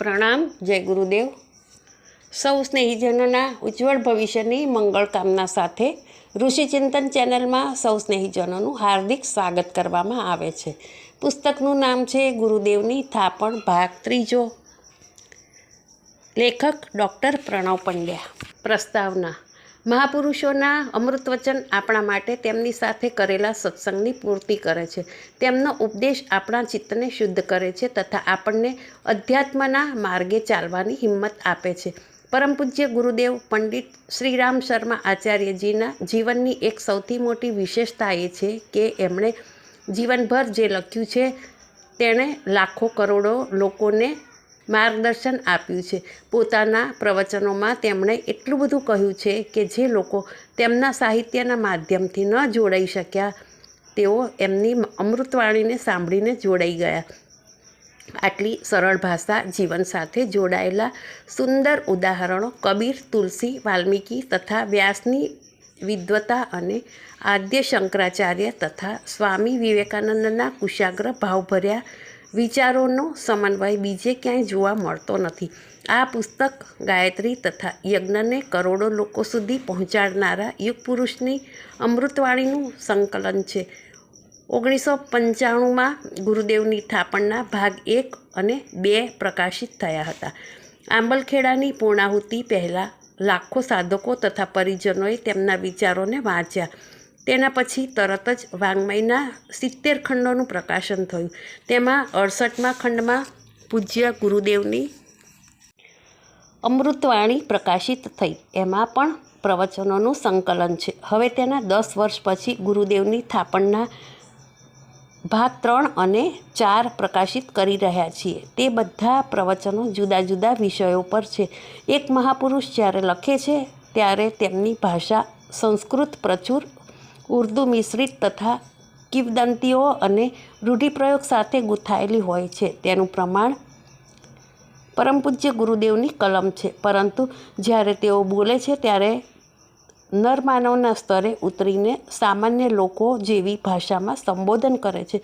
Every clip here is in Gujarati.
પ્રણામ, જય ગુરુદેવ. સૌ સ્નેહીજનોના ઉજ્જવળ ભવિષ્યની મંગળ કામના સાથે ઋષિચિંતન ચેનલમાં સૌ સ્નેહીજનોનું હાર્દિક સ્વાગત કરવામાં આવે છે. પુસ્તકનું નામ છે ગુરુદેવની થાપણ ભાગ ત્રીજો. લેખક ડૉક્ટર પ્રણવ પંડ્યા. પ્રસ્તાવના મહાપુરુષોના અમૃત વચન આપણા માટે તેમની સાથે કરેલા સત્સંગની પૂર્તિ કરે છે. તેમનો ઉપદેશ આપણા ચિત્તને શુદ્ધ કરે છે તથા આપણને અધ્યાત્મના માર્ગે ચાલવાની હિંમત આપે છે. પરમ પૂજ્ય ગુરુદેવ પંડિત શ્રીરામ શર્મા આચાર્યજીના જીવનની એક સૌથી મોટી વિશેષતા એ છે કે એમણે જીવનભર જે લખ્યું છે, તેણે લાખો કરોડો લોકોને માર્ગદર્શન આપ્યું છે. પોતાના પ્રવચનોમાં તેમણે એટલું બધું કહ્યું છે કે જે લોકો તેમના સાહિત્યના માધ્યમથી ન જોડાઈ શક્યા, તેઓ એમની અમૃતવાણીને સાંભળીને જોડાઈ ગયા. આટલી સરળ ભાષા જીવન સાથે જોડાયેલા સુંદર ઉદાહરણો કબીર, તુલસી, વાલ્મીકી તથા વ્યાસની વિદ્વતા અને આદ્ય શંકરાચાર્ય તથા સ્વામી વિવેકાનંદના કુશાગ્ર ભાવભર્યા વિચારોનો સમન્વય બીજે ક્યાંય જોવા મળતો નથી. આ પુસ્તક ગાયત્રી તથા યજ્ઞને કરોડો લોકો સુધી પહોંચાડનારા યુગ પુરુષની અમૃતવાણીનું સંકલન છે. ઓગણીસો પંચાણુંમાં ગુરુદેવની થાપણના ભાગ એક અને બે પ્રકાશિત થયા હતા. આંબલખેડાની પૂર્ણાહુતિ પહેલાં લાખો સાધકો તથા પરિજનોએ તેમના વિચારોને વાંચ્યા. તેના પછી તરત જ વાङ्મયના સિત્તેર ખંડોનું પ્રકાશન થયું. તેમાં અડસઠમા ખંડમાં પૂજ્ય ગુરુદેવની અમૃતવાણી પ્રકાશિત થઈ. એમાં પણ પ્રવચનોનું સંકલન છે. હવે તેના દસ વર્ષ પછી ગુરુદેવની થાપણના ભાગ ત્રણ અને ચાર પ્રકાશિત કરી રહ્યા છીએ. તે બધા પ્રવચનો જુદા જુદા વિષયો પર છે. એક મહાપુરુષ જ્યારે લખે છે, ત્યારે તેમની ભાષા સંસ્કૃત પ્રચુર ઉર્દુ મિશ્રિત તથા કિંવદંતીઓ અને રૂઢિપ્રયોગ સાથે ગૂંથાયેલી હોય છે. તેનું પ્રમાણ પરમ પૂજ્ય ગુરુદેવની કલમ છે. પરંતુ જ્યારે તેઓ બોલે છે ત્યારે નરમાનવના સ્તરે ઉતરીને સામાન્ય લોકો જેવી ભાષામાં સંબોધન કરે છે.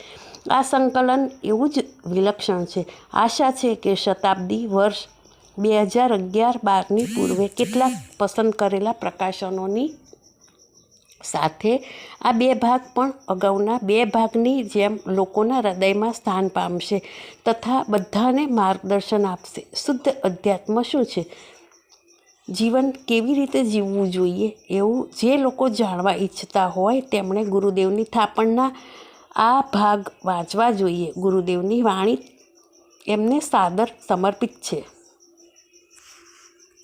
આ સંકલન એવું જ વિલક્ષણ છે. આશા છે કે શતાબ્દી વર્ષ બે હજાર અગિયાર બારની પૂર્વે કેટલાક પસંદ કરેલા પ્રકાશનોની સાથે આ બે ભાગ પણ અગાઉના બે ભાગની જેમ લોકોના હૃદયમાં સ્થાન પામશે તથા બધાને માર્ગદર્શન આપશે. શુદ્ધ અધ્યાત્મ શું છે? જીવન કેવી રીતે જીવવું જોઈએ એવું જે લોકો જાણવા ઈચ્છતા હોય તેમણે ગુરુદેવની થાપણના આ ભાગ વાંચવા જોઈએ. ગુરુદેવની વાણી એમને સાદર સમર્પિત છે.